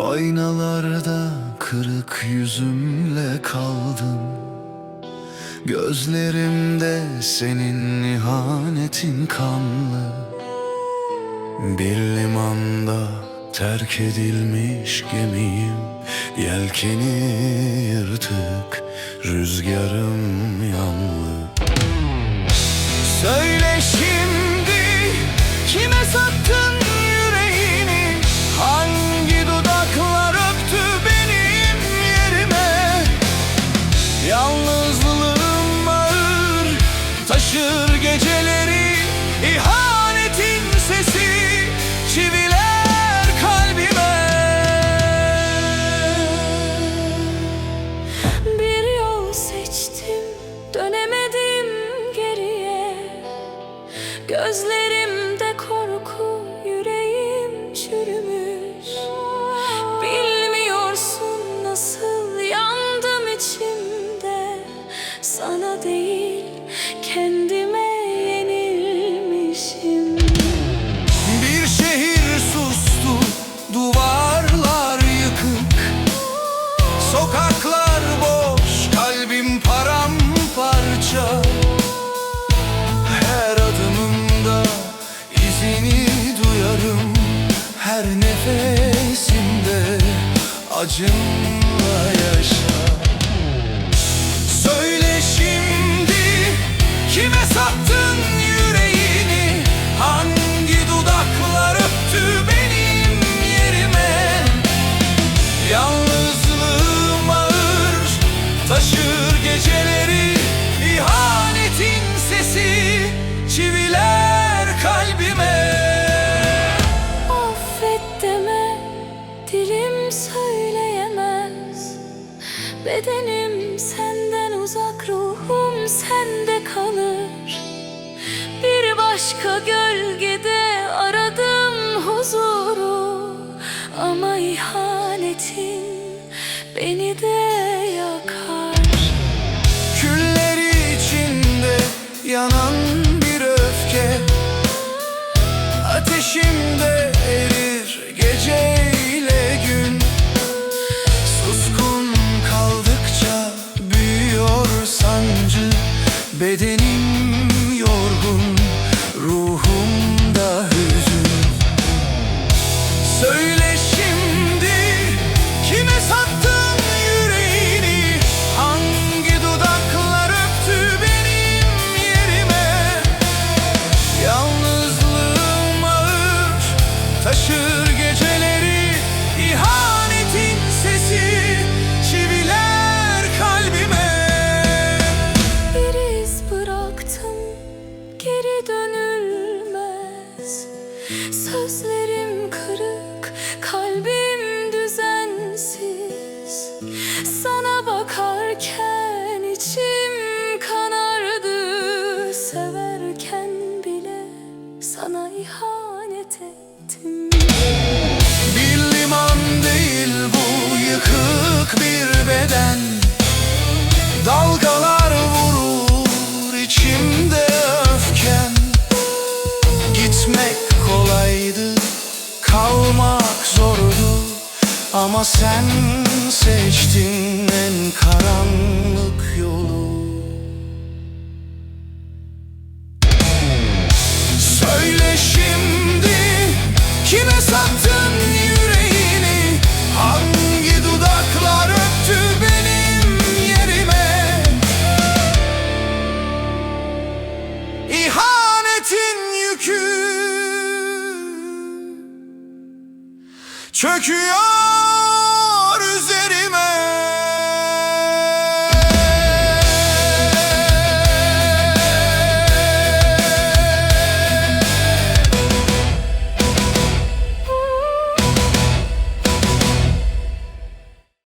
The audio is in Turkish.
Aynalarda kırık yüzümle kaldım. Gözlerimde senin ihanetin kanlı. Bir limanda terk edilmiş gemiyim. Yelkeni yırtık, rüzgarım yanlı. Söyle şimdi kime sattın taşır geceleri ihanetin sesi çiviler kalbime. Bir yol seçtim, dönemedim geriye. Gözlerimde Her nefesimde acınla yaşa Söyle şimdi kime sattın yüreğini? Hangi dudaklar öptü benim yerime? Yalnızlığım ağır taşır geceleri ihanetin sesi çiviler Bedenim senden uzak, ruhum sende kalır. Bir başka gölgede aradım huzuru Ama ihanetin beni de yakar. Külleri içinde yanan Bedenim dönülmez. Sözlerim kırık kalbim düzensiz. Sana bakarken Sen seçtin en karanlık yolu. Söyle şimdi kime sattın yüreğini? Hangi dudaklar öptü benim yerime? İhanetin yükü Çöküyor